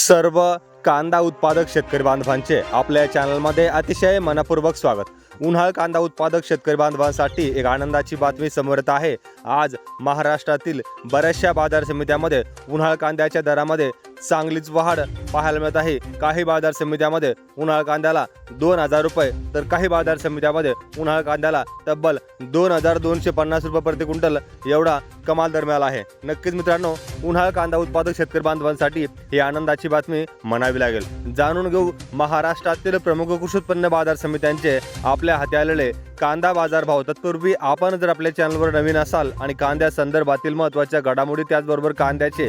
सर्व कांदा उत्पादक शेतकरी बांधवांचे आपल्या चॅनलमध्ये अतिशय मनपूर्वक स्वागत. उन्हाळ कांदा उत्पादक शेतकरी बांधवांसाठी एक आनंदाची बातमी समोर येत आहे. आज महाराष्ट्रातील बऱ्याचशा बाजार समित्यामध्ये उन्हाळ कांद्याच्या दरामध्ये चांगलीच वाढ पाहायला मिळत आहे. काही बाजार समित्यामध्ये उन्हाळ कांद्याला दोन हजार रुपये तर काही बाजार समित्यामध्ये उन्हाळ कांद्याला तब्बल दोन हजार दोनशे पन्नास रुपये प्रति क्विंटल एवढा कमाल दर मिळाला आहे. नक्कीच मित्रांनो उन्हाळ कांदा उत्पादक शेतकरी बांधवांसाठी ही आनंदाची बातमी म्हणावी लागेल. जाणून घेऊ महाराष्ट्रातील प्रमुख कृषी उत्पन्न बाजार समित्यांचे आपल्या हाती आलेले कांदा बाजार भाव. तत्पूर्वी आपण जर आपल्या चॅनलवर नवीन असाल आणि कांद्या संदर्भातील महत्त्वाच्या घडामोडी त्याचबरोबर कांद्याचे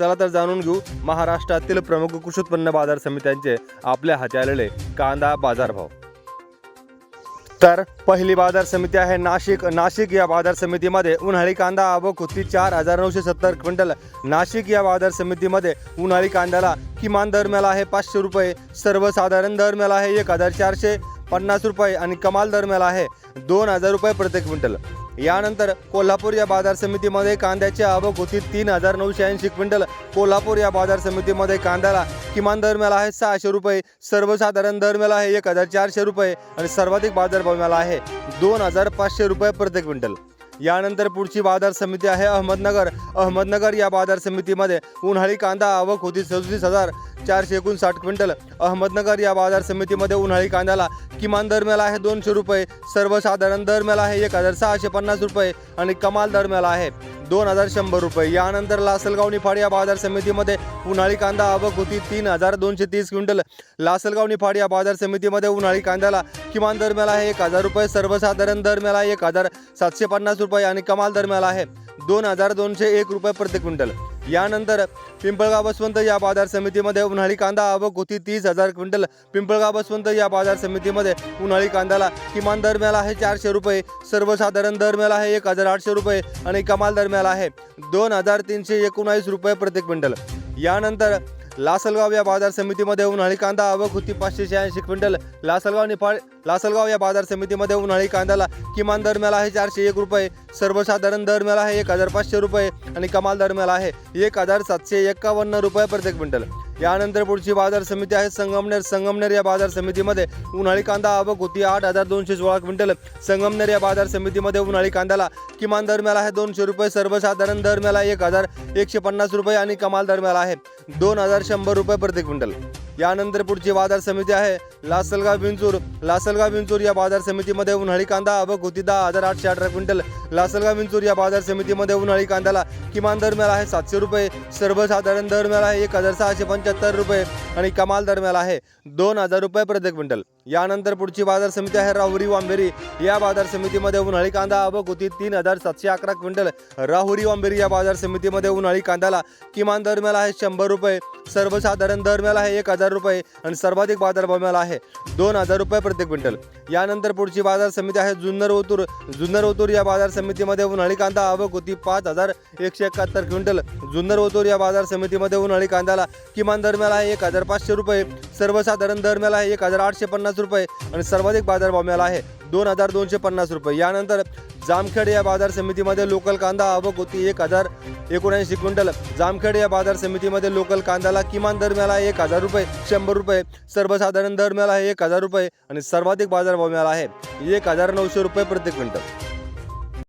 चला तर जाणून घेऊ महाराष्ट्रातील प्रमुख कृषी उत्पन्न बाजार समित्यांचे आपल्या हाती आलेले कांदा बाजारभाव. तर पहिली बाजार समिती आहे नाशिक. नाशिक या बाजार समितीमध्ये उन्हाळी कांदा आवक होती चार हजार नऊशे सत्तर क्विंटल. नाशिक या बाजार समितीमध्ये उन्हाळी कांद्याला किमान दर मिळाला आहे पाचशे रुपये. सर्वसाधारण दर मिळाला आहे एक हजार चारशे पन्नास रुपये आणि कमाल दर मिळाला आहे दोन हजार रुपये प्रति क्विंटल. यानंतर कोल्हापूर या बाजार समितीमध्ये कांद्याची आवक होती. तीन हजार नऊशे ऐंशी क्विंटल. कोल्हापूर या बाजार समितीमध्ये कांद्याला किमान दर मिळाला आहे सहाशे रुपये. सर्वसाधारण दर मिळाला आहे एक हजार चारशे रुपये. आणि सर्वाधिक बाजारभाव मिळाला आहे दोन हजार पाचशे रुपये प्रति क्विंटल. यानंतर पुढची बाजार समिती आहे अहमदनगर. अहमदनगर या बाजार समितीमध्ये उन्हाळी कांदा आवक होती सदतीस हजार चारशे एकोणसाठ क्विंटल. अहमदनगर या बाजार समितीमध्ये उन्हाळी कांद्याला किमान दर मिळाला आहे दोनशे रुपये सर्वसाधारण दर मिळाला आहे एक हजार सहाशे पन्नास रुपये आणि कमाल दर मिळाला आहे. दोन हजार शंभर रुपये. यानंतर लासलगाव निफाड या बाजार समितीमध्ये उन्हाळी कांदा आवक होती तीन हजार दोनशे तीस क्विंटल. लासलगाव निफाड या बाजार समितीमध्ये उन्हाळी कांद्याला किमान दर मिळाला आहे एक हजार रुपये सर्वसाधारण दर मिळाला आहे एक हजार सातशे पन्नास रुपये आणि कमाल दर मिळाला आहे दोन हजार दोनशे एक रुपये प्रति क्विंटल. यानंतर पिंपळगाव बसवंत या बाजार समितीमध्ये उन्हाळी कांदा आवक होती. तीस हजार क्विंटल पिंपळगाव बसवंत या बाजार समितीमध्ये उन्हाळी कांद्याला किमान दर मिळाला आहे चारशे रुपये सर्वसाधारण दर मिळाला आहे एक हजार आठशे रुपये आणि कमाल दर मिळाला आहे दोन हजार तीनशे एकोणावीस रुपये प्रति क्विंटल. यानंतर लासलगाव या बाजार समितीमध्ये उन्हाळी कांदा आवक होती पाचशे शहाऐंशी क्विंटल. लासलगाव निफाड लासलगाव या बाजार समितीमध्ये उन्हाळी कांद्याला किमान दर मिळाला आहे चारशे एक रुपये. सर्वसाधारण दर मिळाला आहे एक हजार पाचशे रुपये आणि कमाल दर मिळाला आहे एक हजार सातशे एक्कावन्न रुपये प्रति क्विंटल. यानंतर पुढची बाजार समिती आहे. संगमनेर संगमनेर या बाजार समितीमध्ये उन्हाळी कांदा आवक होती. आठ हजार दोनशे सोळा क्विंटल. संगमनेर या बाजार समितीमध्ये उन्हाळी कांद्याला किमान दर मिळाला आहे दोनशे रुपये. सर्वसाधारण दर मिळाला एक हजार एकशे पन्नास रुपये आणि कमाल दर मिळाला आहे दोन हजार शंभर रुपये प्रति क्विंटल. यानंतर पुढची बाजार समिती आहे. लासलगाव विंचूर लासलगाव विंचूर या बाजार समितीमध्ये उन्हाळी कांदा व होती दहा हजार आठशे अठरा क्विंटल. लासलगाव विंचूर या बाजार समितीमध्ये उन्हाळी कांद्याला किमान दर मिळाला आहे सातशे रुपये सर्वसाधारण दर मिळाला आहे एक हजार सहाशे पंच्याहत्तर रुपये आणि कमाल दर मिळाला आहे दोन हजार रुपये प्रति क्विंटल. यानंतर पुढची बाजार समिती आहे राहुरी वांबेरी या बाजार समितीमध्ये उन्हाळी कांदा आवक होती तीन हजार सातशे अकरा क्विंटल. राहुरी वांबेरी या बाजार समितीमध्ये उन्हाळी कांद्याला किमान दर मिळाला आहे शंभर रुपये. सर्वसाधारण दर मिळाला आहे एक हजार रुपये आणि सर्वाधिक बाजारभाव मिळाला आहे दोन हजार रुपये प्रति क्विंटल. यानंतर पुढची बाजार समिती आहे जुन्नर ओतूर. जुन्नर ओतूर या बाजार समितीमध्ये उन्हाळी कांदा आवक होती पाच हजार एकशे एकाहत्तर क्विंटल. जुन्नर ओतूर या बाजार समितीमध्ये उन्हाळी कांद्याला किमान दर मिळाला आहे एक हजार पाचशे रुपये. सर्वसाधारण दर मिळाला आहे एक हजार आठशे पन्नास रुपये आणि सर्वाधिक बाजारभाव मिळाला आहे दोन हजार दोनशे पन्नास रुपये. यानंतर जामखेड या बाजार समितीमध्ये लोकल कांदा आवक होती एक हजार एकोणऐंशी क्विंटल. जामखेड या बाजार समितीमध्ये लोकल कांद्याला किमान दर मिळाला आहे एक हजार रुपये शंभर रुपये. सर्वसाधारण दर मिळाला आहे एक हजार रुपये आणि सर्वाधिक बाजारभाव मिळाला आहे एक हजार नऊशे रुपये प्रति क्विंटल.